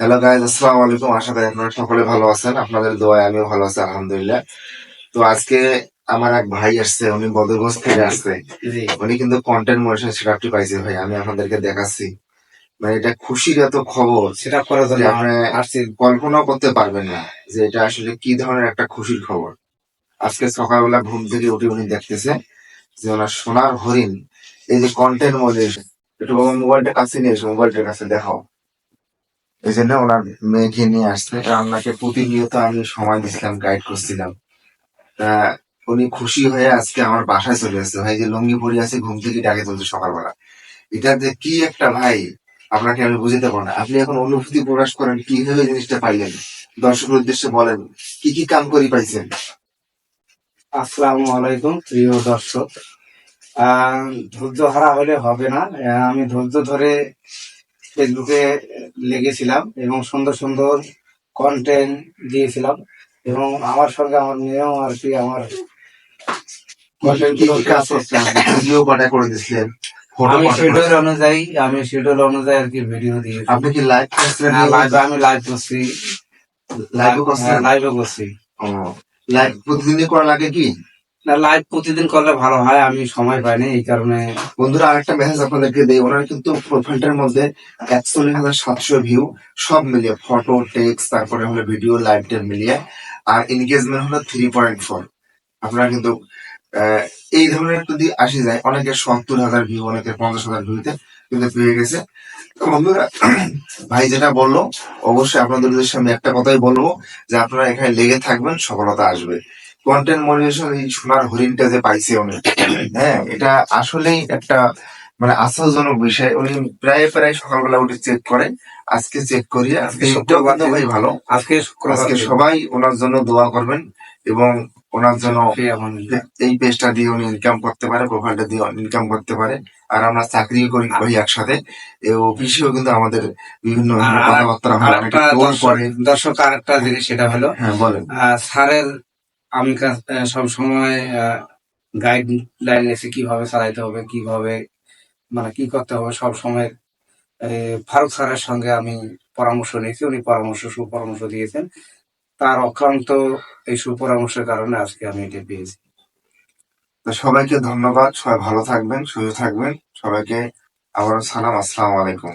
Hello guys আসসালামু আলাইকুম। আশা করি আপনারা সকলে ভালো আছেন। আপনাদের দোয়ায় আমিও ভালো আছি আলহামদুলিল্লাহ। তো আজকে আমার এক ভাই আসছে উনি বদরগঞ্জ থেকে আসছে। উনি কিন্তু কন্টেন্ট মোশন সেটআপটি পাইছে ভাই আমি আপনাদেরকে দেখাচ্ছি। মানে এটা খুশির এত খবর সেটা করার জন্য আপনি আসছি। কল্পনাও করতে পারবেন না যে এটা আসলে কি ধরনের একটা খুশির খবর। আজকে সকালবেলা ঘুম থেকে উঠে উনি দেখতেছে যে ওনার সোনার হরিণ এই যে কন্টেন্ট মধ্যে একটু মোবাইলটা কাছে নিয়ে এসো মোবাইলটার কাছে দেখাও। এই জন্য ওনার মেয়েকে নিয়ে আসছে। রান্নাকে প্রতিনিয়ত আমি সময় দিছিলাম গাইড করছিলাম। উনি খুশি হয়ে আজকে আমার বাসায় চলে আসছে ভাই, যে লঙ্গি পরে আছে, ঘুম থেকে ডাকে তুলছে সকালবেলা। এটা যে কি একটা ভাই, আপনাকে আমি বুঝতে পারব না। আপনি এখন অনুভূতি প্রকাশ করেন, কীভাবে জিনিসটা পাইলেন? দর্শকের উদ্দেশ্যে বলেন, কি কি কাম করি পাইছেন? আসসালামু আলাইকুম প্রিয় দর্শক। ধৈর্য হারা হলে হবে না। আমি ধৈর্য ধরে ফেসবুকে লেগেছিলাম এবং সুন্দর সুন্দর কন্টেন্ট দিয়েছিলাম এবং আমার সঙ্গে আমার মেয়েও আর কি আমার ভিডিও কটা করে দিছিলেন ফটো আমি শিডিউল অনুযায়ী আমি শিডিউল অনুযায়ী আর কি ভিডিও দিয়েছি। আপনি কি লাইভ করছিলেন লাইভ আমি লাইভ করছি লাইভ করছেন? লাইভও করছি। লাইভ প্রতিদিনই করা লাগে কি? না লাইভ প্রতিদিন করলে ভালো হয়, আমি সময় পাইনি এই কারণে। বন্ধুরা, আরেকটা মেসেজ আপনাদেরকে দেই, ওনার কিন্তু প্রোফাইলটার মধ্যে একচল্লিশ হাজার সাতশো ভিউ সব মিলিয়ে ফটো টেক্সট তারপরে হলো ভিডিও লাইভ টেন মিলিয়ে, আর এনগেজমেন্ট হলো থ্রি পয়েন্ট ফোর আপনারা কিন্তু এই ধরনের যদি আসি যায়, অনেকের সত্তর হাজার ভিউ অনেকের পঞ্চাশ হাজার ভিউতে কিন্তু পেয়ে গেছে। বন্ধুরা, ভাই যেটা বলল, অবশ্যই আপনাদের আমি একটা কথাই বলব, যে আপনারা এখানে লেগে থাকবেন, সফলতা আসবে। কন্টেন্ট মনিটেশন এই সোনার হরিণটা যে পাইছে উনি। হ্যাঁ এটা আসলেই একটা মানে আশ্চর্যজনক বিষয়। উনি প্রায় প্রায় সকালবেলা উঠে চেক করে আজকে চেক করি আজকে ভাই ভালো। আজকে আজকে সবাই ওনার জন্য দোয়া করবেন এবং ওনার জন্য। এই পেজটা দিয়ে উনি ইনকাম করতে পারে প্রোফাইলটা দিয়ে ইনকাম করতে পারে। আর আমরা চাকরি করি ভাই একসাথে। অফিসেও কিন্তু আমাদের বিভিন্ন আর কথাবার্তা দর্শক- দর্শক আরেকটা জিনিস সেটা হলো হ্যাঁ বলেন। স্যারের আমি সব সময় গাইড লাইন এসে কীভাবে চালাইতে হবে, কীভাবে মানে কি করতে হবে, সব সময় ফারুক স্যারের সঙ্গে আমি পরামর্শ নিয়েছি, উনি পরামর্শ, সুপরামর্শ দিয়েছেন। তার অক্লান্ত এই সুপরামর্শের কারণে আজকে আমি এটা পেয়েছি। সবাইকে ধন্যবাদ, সবাই ভালো থাকবেন, সুস্থ থাকবেন, সবাইকে আবারও সালাম, আসসালাম আলাইকুম।